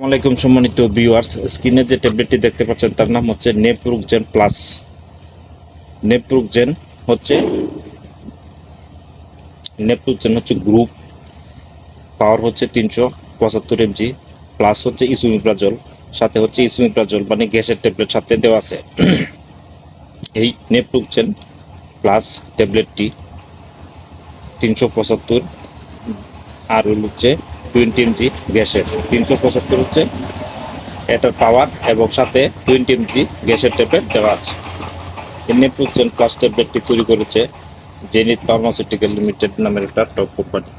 আসসালামাইকুম সম্মানিত ভিউয়ার্স স্ক্রিনে যে ট্যাবলেটটি দেখতে পাচ্ছেন, তার নাম হচ্ছে নেপ্রুকজেন প্লাস নেপ্রুকজেন হচ্ছে নেপ্রুকজেন হচ্ছে গ্রুপ পাওয়ার হচ্ছে তিনশো পঁচাত্তর এমজি প্লাস হচ্ছে ইসুমিপ্রাজল সাথে হচ্ছে ইসুমিপ্রাজল মানে গ্যাসের ট্যাবলেট সাথে দেওয়া আছে। এই নেপ্রুকজেন প্লাস ট্যাবলেটটি তিনশো পঁচাত্তর। আর হচ্ছে টোয়েন্টি এমজি গ্যাসের। তিনশো পঁচাত্তর হচ্ছে এটার পাওয়ার এবং সাথে টোয়েন্টি এমজি গ্যাসের ট্যাবলেট দেওয়া আছে। এই নেপ্রুকজেন প্লাস ট্যাবলেটটি তৈরি করেছে জেনিত ফার্মাসিউটিক্যাল লিমিটেড নামের একটা টপ কোম্পানি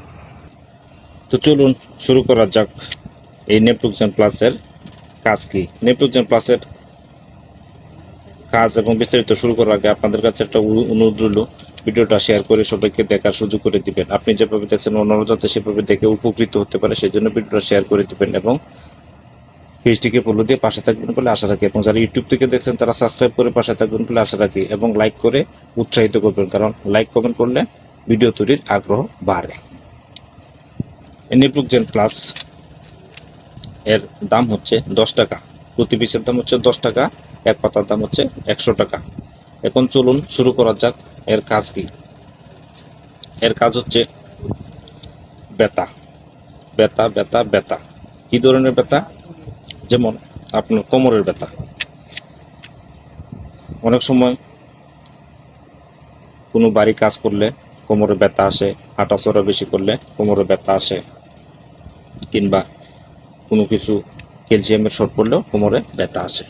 তো চলুন শুরু করা যাক এই নেপ্রুকজেন প্লাসের কাজ কি। নেপ্রুকজেন প্লাসের কাজ এবং বিস্তারিত শুরু করার আগে আপনাদের কাছে একটা অনুরোধ রইল ভিডিওটা শেয়ার করে সবাইকে দেখার সুযোগ করে দিবেন। আপনি যেভাবে দেখছেন অন্যরা যাতে সেভাবে দেখে উপকৃত হতে পারে সেই জন্য ভিডিওটা শেয়ার করে দিবেন এবং পেজটিকে ফলো দিয়ে পাশে থাকবেন বলে আশা রাখি। এবং যারা ইউটিউব থেকে দেখছেন, তারা সাবস্ক্রাইব করে পাশে থাকবেন বলে আশা রাখি এবং লাইক করে উৎসাহিত করবেন। কারণ লাইক কমেন্ট করলে ভিডিও তৈরির আগ্রহ বাড়ে। নেপ্রুকজেন প্লাস এর দাম হচ্ছে দশ টাকা। প্রতি পিসের দাম হচ্ছে দশ টাকা, এক পাতার দাম হচ্ছে একশো টাকা। এখন চলুন শুরু করা যাক, এর কাজ কি? এর কাজ হচ্ছে ব্যথা। ব্যথা ব্যথা ব্যথা। কি ধরনের ব্যথা? যেমন আপনার কোমরের ব্যথা। অনেক সময় কোনো বাড়ি কাজ করলে কোমরে ব্যথা আসে হাঁটাচড়া বেশি করলে কোমরে ব্যথা আসে, কিংবা কোনো কিছু ক্যালসিয়ামের শর্ট পড়লেও কোমরে ব্যথা আসে।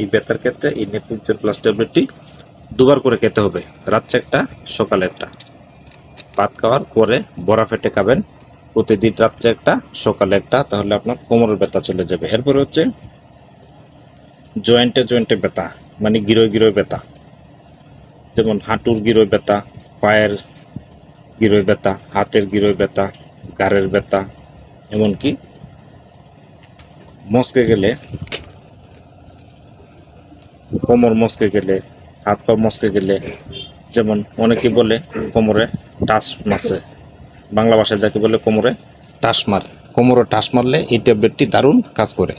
এই ব্যথার ক্ষেত্রে এই নেপ্রুকজেন প্লাস ট্যাবলেটটি দুবার করে খেতে হবে। রাত্রে একটা, সকালে একটা। ভাত খাওয়ার পরে বড়া ফেটে খাবেন। প্রতিদিন রাত্রে একটা, সকালে একটা, তাহলে আপনার কোমরের ব্যথা চলে যাবে। এরপরে হচ্ছে জয়েন্টে জয়েন্টে ব্যথা মানে গিরোয় গিরোয় ব্যথা। যেমন হাঁটুর গিরোয় ব্যথা, পায়ের গিরোয় ব্যথা, হাতের গিরোয় ব্যথা, ঘাড়ের ব্যথা, এমনকি মস্কে গেলে, কোমর মস্কে গেলে হাত পা মস্কে গেলে, যেমন অনেকে বলে কোমরে টাস মারছে। বাংলা ভাষায় যাকে বলে কোমরে টাস মার। কোমরে টাস মারলে এই ট্যাবলেটটি দারুণ কাজ করে।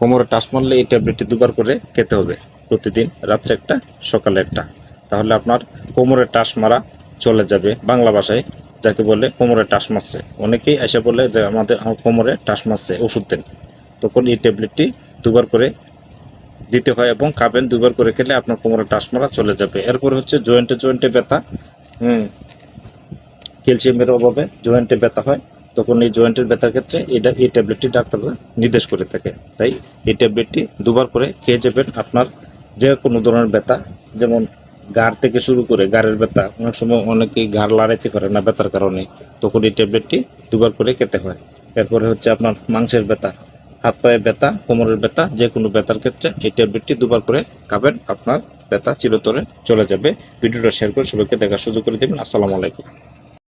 কোমরে টাস মারলে এই ট্যাবলেটটি দুবার করে খেতে হবে, প্রতিদিন রাত্রে একটা, সকালে একটা। তাহলে আপনার কোমরে টাস মারা চলে যাবে। বাংলা ভাষায় যাকে বলে কোমরে টাস মারছে। অনেকেই এসে বলে যে আমাদের কোমরে টাস মারছে, ওষুধ দেন। তখন এই ট্যাবলেটটি দুবার করে দিতে হয় এবং খাবেন দুবার করে খেলে আপনার কোমরে টাস মারা চলে যাবে। এরপর হচ্ছে জয়েন্টে জয়েন্টে ব্যথা। হুম। ক্যালসিয়ামের অভাবে জয়েন্টে ব্যথা হয়। তখন এই জয়েন্টের ব্যথার ক্ষেত্রে এটা এই ট্যাবলেটটি ডাক্তাররা নির্দেশ করে থাকে। তাই এই ট্যাবলেটটি দুবার করে খেয়ে যাবেন আপনার যে কোনো ধরনের ব্যথা। যেমন গাড় থেকে শুরু করে গাড়ের ব্যথা, অনেক সময় অনেকেই গাড় লাড়াইতে পারে না ব্যথার কারণে। তখন এই ট্যাবলেটটি দুবার করে খেতে হয়। এরপরে হচ্ছে আপনার মাংসের ব্যথা। হাত পায়ে ব্যথা, কোমরের ব্যথা যে কোনো ব্যথার ক্ষেত্রে এই ট্যাবলেটটি দুবার করে খাবেন, আপনার ব্যথা চিরতরে চলে যাবে। ভিডিওটা শেয়ার করে সবাইকে দেখার সুযোগ করে দেবেন। আসসালামু আলাইকুম।